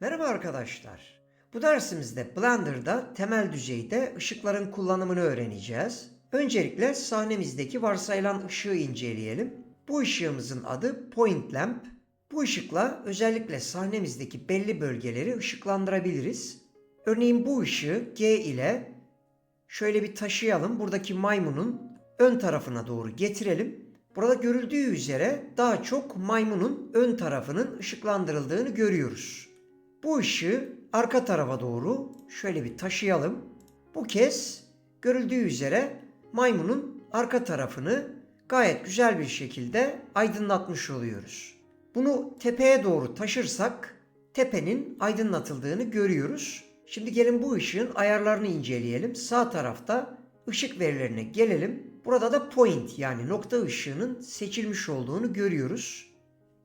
Merhaba arkadaşlar. Bu dersimizde Blender'da temel düzeyde ışıkların kullanımını öğreneceğiz. Öncelikle sahnemizdeki varsayılan ışığı inceleyelim. Bu ışığımızın adı Point Lamp. Bu ışıkla özellikle sahnemizdeki belli bölgeleri ışıklandırabiliriz. Örneğin bu ışığı G ile şöyle bir taşıyalım. Buradaki maymunun ön tarafına doğru getirelim. Burada görüldüğü üzere daha çok maymunun ön tarafının ışıklandırıldığını görüyoruz. Bu ışığı arka tarafa doğru şöyle bir taşıyalım. Bu kez görüldüğü üzere maymunun arka tarafını gayet güzel bir şekilde aydınlatmış oluyoruz. Bunu tepeye doğru taşırsak tepenin aydınlatıldığını görüyoruz. Şimdi gelin bu ışığın ayarlarını inceleyelim. Sağ tarafta ışık verilerine gelelim. Burada da point yani nokta ışığının seçilmiş olduğunu görüyoruz.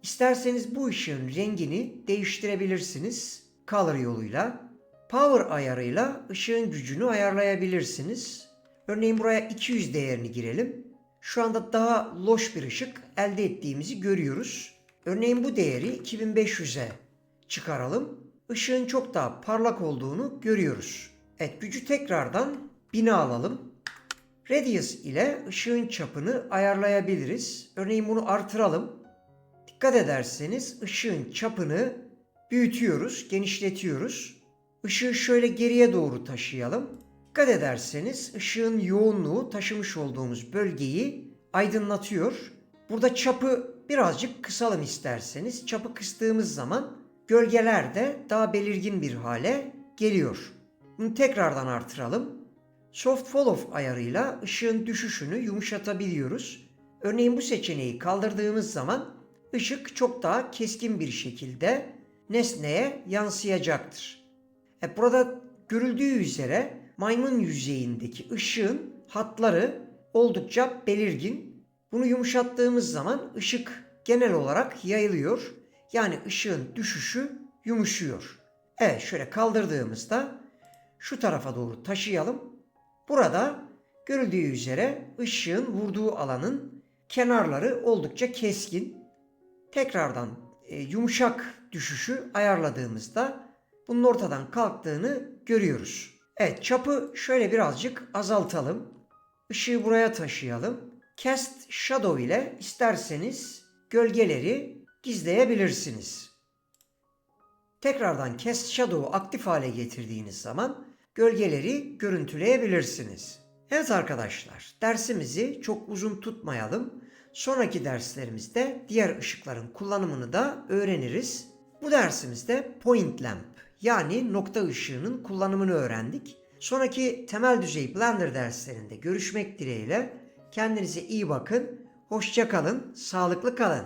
İsterseniz bu ışığın rengini değiştirebilirsiniz color yoluyla. Power ayarıyla ışığın gücünü ayarlayabilirsiniz. Örneğin buraya 200 değerini girelim. Şu anda daha loş bir ışık elde ettiğimizi görüyoruz. Örneğin bu değeri 2500'e çıkaralım. Işığın çok daha parlak olduğunu görüyoruz. Evet gücü tekrardan 1000'e alalım. Radius ile ışığın çapını ayarlayabiliriz. Örneğin bunu artıralım. Dikkat ederseniz ışığın çapını büyütüyoruz, genişletiyoruz. Işığı şöyle geriye doğru taşıyalım. Dikkat ederseniz ışığın yoğunluğu taşımış olduğumuz bölgeyi aydınlatıyor. Burada çapı birazcık kısalım isterseniz. Çapı kıstığımız zaman gölgeler de daha belirgin bir hale geliyor. Bunu tekrardan artıralım. Soft Fall Off ayarıyla ışığın düşüşünü yumuşatabiliyoruz. Örneğin bu seçeneği kaldırdığımız zaman ışık çok daha keskin bir şekilde nesneye yansıyacaktır. E burada görüldüğü üzere maymun yüzeyindeki ışığın hatları oldukça belirgin. Bunu yumuşattığımız zaman ışık genel olarak yayılıyor. Yani ışığın düşüşü yumuşuyor. Evet şöyle kaldırdığımızda şu tarafa doğru taşıyalım. Burada görüldüğü üzere ışığın vurduğu alanın kenarları oldukça keskin. Tekrardan e, yumuşak düşüşü ayarladığımızda bunun ortadan kalktığını görüyoruz. Evet çapı şöyle birazcık azaltalım. Işığı buraya taşıyalım. Cast Shadow ile isterseniz gölgeleri gizleyebilirsiniz. Tekrardan Cast Shadow'u aktif hale getirdiğiniz zaman gölgeleri görüntüleyebilirsiniz. Evet arkadaşlar, dersimizi çok uzun tutmayalım. Sonraki derslerimizde diğer ışıkların kullanımını da öğreniriz. Bu dersimizde point lamp yani nokta ışığının kullanımını öğrendik. Sonraki temel düzey Blender derslerinde görüşmek dileğiyle kendinize iyi bakın, hoşça kalın, sağlıklı kalın.